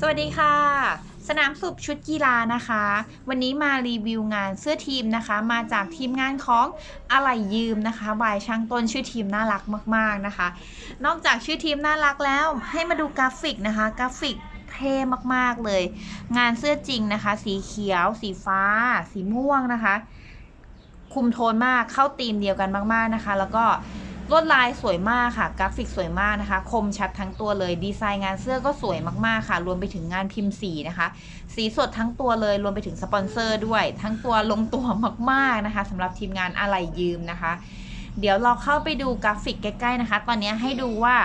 สวัสดีค่ะ สนามสุบชุดกีฬานะคะ วันนี้มารีวิวงานเสื้อทีมนะคะ มาจากทีมงานของอะไรยืมนะคะบายช่างต้นชื่อทีมน่ารักมากๆนะคะ นอกจากชื่อทีมน่ารักแล้ว ให้มาดูกราฟิกนะคะ กราฟิกเท่มากๆเลย งานเสื้อจริงนะคะ สีเขียว สีฟ้า สีม่วงนะคะ คุมโทนมากเข้าธีมเดียวกันมากๆนะคะ แล้วก็ ลวดลายสวยมากค่ะ กราฟิกสวยมากนะคะ คมชัดทั้งตัวเลย ดีไซน์งานเสื้อก็สวยมากๆค่ะ รวมไปถึงงานพิมพ์สีนะคะ สีสดทั้งตัวเลย รวมไปถึงสปอนเซอร์ด้วย ทั้งตัวลงตัวมากๆนะคะสำหรับทีมงานอะไรยืมนะคะ เดี๋ยวเราเข้าไปดูกราฟิกใกล้ๆนะคะ ตอนนี้ให้ดูว่า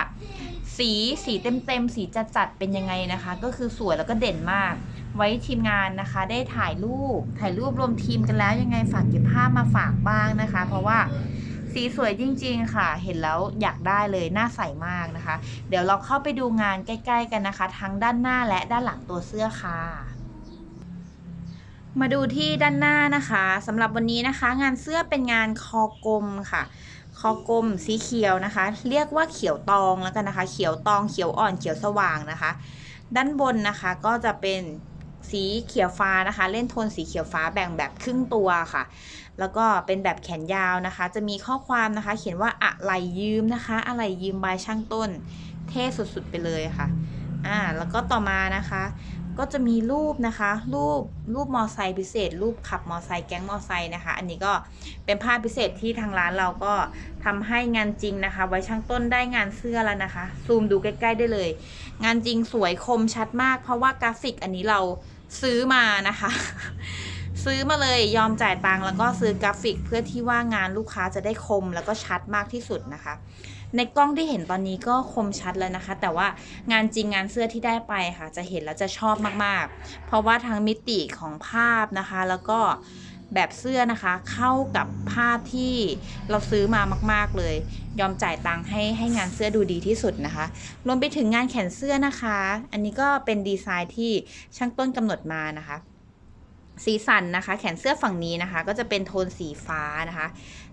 สีสีเต็มๆ สีจัดๆเป็นยังไงนะคะ ก็คือสวยแล้วก็เด่นมาก ไว้ทีมงานนะคะ ได้ถ่ายรูปถ่ายรูปรวมทีมกันแล้วยังไงฝากเก็บภาพมาฝากบ้างนะคะ เพราะว่า สีสวยจริง ๆ ค่ะ เห็นแล้วอยากได้เลยน่าใส่มากนะคะ เดี๋ยวเราเข้าไปดูงานใกล้ ๆ กันนะคะ ทั้งด้านหน้าและด้านหลังตัวเสื้อค่ะมาดูที่ด้านหน้านะคะสำหรับวันนี้นะคะ งานเสื้อเป็นงานคอกลมค่ะ คอกลมสีเขียวนะคะ เรียกว่าเขียวตองแล้วกันนะคะ เขียวตองเขียวอ่อนเขียวสว่างนะคะ ด้านบนนะคะก็จะเป็นสีเขียวฟ้านะคะ เล่นโทนสีเขียวฟ้าแบ่งแบบครึ่งตัวค่ะ แล้วก็เป็นแบบแขนยาวนะคะ จะมีข้อความนะคะ เขียนว่าอะไรยืมนะคะ อะไรยืมบายช่างต้น เท่สุดๆไปเลยค่ะอ่าแล้วก็ต่อมานะคะ ก็จะมีรูปนะคะ รูปรูปมอไซค์พิเศษ รูปขับมอไซค์แก๊งมอไซค์นะคะ อันนี้ก็เป็นภาพพิเศษที่ทางร้านเราก็ทำให้งานจริงนะคะ ไว้ช่างต้นได้งานเสื้อแล้วนะคะ ซูมดูใกล้ ๆ ได้เลย งานจริงสวยคมชัดมาก เพราะว่ากราฟิกอันนี้เราซื้อมานะคะ ซื้อมาเลยยอมจ่ายตังค์แล้วก็ซื้อกราฟิกเพื่อที่ว่างานลูกค้าจะได้คมแล้วก็ชัดมากที่สุดนะคะ ในกล้องที่เห็นตอนนี้ก็คมชัดแล้วนะคะ แต่ว่างานจริงงานเสื้อที่ได้ไปค่ะ จะเห็นแล้วจะชอบมากๆ เพราะว่าทั้งมิติของภาพนะคะ แล้วก็แบบเสื้อนะคะ เข้ากับภาพที่เราซื้อมามาก ๆเลย ยอมจ่ายตังค์ให้ให้งานเสื้อดูดีที่สุดนะคะ รวมไปถึงงานแขนเสื้อนะคะ อันนี้ก็เป็นดีไซน์ที่ช่างต้นกำหนดมานะคะ สีสันนะคะ แขนเสื้อฝั่งนี้นะคะ ก็จะเป็นโทนสีฟ้านะคะ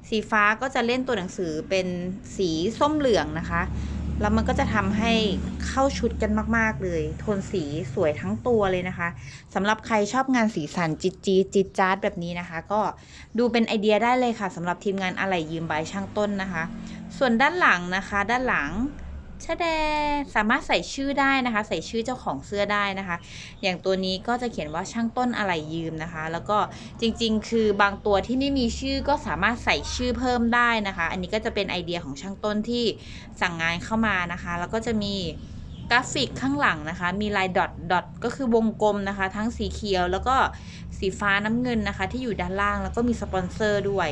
สีฟ้าก็จะเล่นตัวหนังสือเป็นสีส้มเหลืองนะคะ แล้วมันก็จะทำให้เข้าชุดกันมาก ๆ เลย โทนสีสวยทั้งตัวเลยนะคะสำหรับใครชอบงานสีสันจิตจีจิตจาร์ดแบบนี้นะคะ ก็ดูเป็นไอเดียได้เลยค่ะสำหรับทีมงานอะไรยืมใบช่างต้นนะคะ ส่วนด้านหลังนะคะ ด้านหลัง ชะแดสามารถใส่ชื่อได้นะคะ ใส่ชื่อเจ้าของเสื้อได้นะคะ อย่างตัวนี้ก็จะเขียนว่าช่างต้นอะไรยืมนะคะ แล้วก็จริงๆ คือบางตัวที่ไม่มีชื่อก็สามารถใส่ชื่อเพิ่มได้นะคะ อันนี้ก็จะเป็นไอเดียของช่างต้นที่สั่งงานเข้ามานะคะ แล้วก็จะมีกราฟิกข้างหลังนะคะ มีลายดอทดอทก็คือวงกลมนะคะ ทั้งสีเขียวแล้วก็สีฟ้าน้ำเงินนะคะ ที่อยู่ด้านล่างแล้วก็มีสปอนเซอร์ด้วย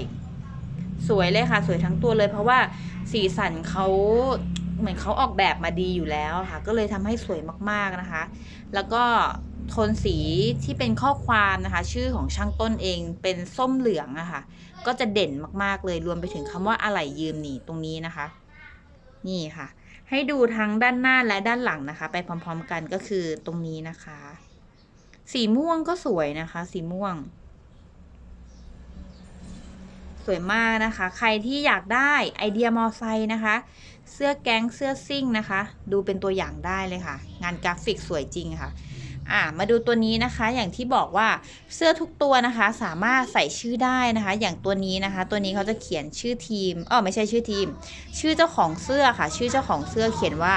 สวยเลยค่ะ สวยทั้งตัวเลย เพราะว่าสีสันเขา เหมือนเขาออกแบบมาดีอยู่แล้วค่ะ ก็เลยทำให้สวยมากๆนะคะ แล้วก็โทนสีที่เป็นข้อความนะคะ ชื่อของช่างต้นเองเป็นส้มเหลืองอะค่ะ ก็จะเด่นมากๆเลยรวมไปถึงคำว่าอะไหล่ยืมหนีตรงนี้นะคะ นี่ค่ะ ให้ดูทั้งด้านหน้าและด้านหลังนะคะ ไปพร้อม ๆ กันก็คือตรงนี้นะคะ สีม่วงก็สวยนะคะ สีม่วงสวยมากนะคะ ใครที่อยากได้ไอเดียมอไซค์นะคะ เสื้อแก๊งเสื้อซิ่งนะคะ ดูเป็นตัวอย่างได้เลยค่ะ งานกราฟิกสวยจริงค่ะ อ่ามาดูตัวนี้นะคะอย่างที่บอกว่าเสื้อทุกตัวนะคะ สามารถใส่ชื่อได้นะคะ อย่างตัวนี้นะคะ ตัวนี้เขาจะเขียนชื่อทีมอ๋อไม่ใช่ชื่อทีม ชื่อเจ้าของเสื้อค่ะ ชื่อเจ้าของเสื้อเขียนว่า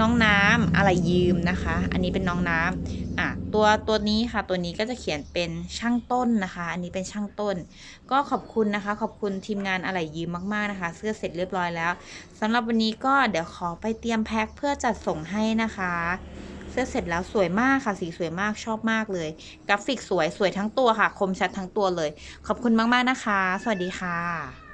น้องน้ำอะไรยืมนะคะ อันนี้เป็นน้องน้ำอะตัวตัวนี้ค่ะ ตัวนี้ก็จะเขียนเป็นช่างต้นนะคะ อันนี้เป็นช่างต้น ก็ขอบคุณนะคะ ขอบคุณทีมงานอะไรยืมมากๆนะคะ เสื้อเสร็จเรียบร้อยแล้วสำหรับวันนี้ก็เดี๋ยวขอไปเตรียมแพ็คเพื่อจัดส่งให้นะคะ สื้อเสร็จแล้วสวยมากค่ะ สีสวยมากชอบมากเลย กราฟิกสวยสวยทั้งตัวค่ะ คมชัดทั้งตัวเลย ขอบคุณมากๆนะคะ สวัสดีค่ะ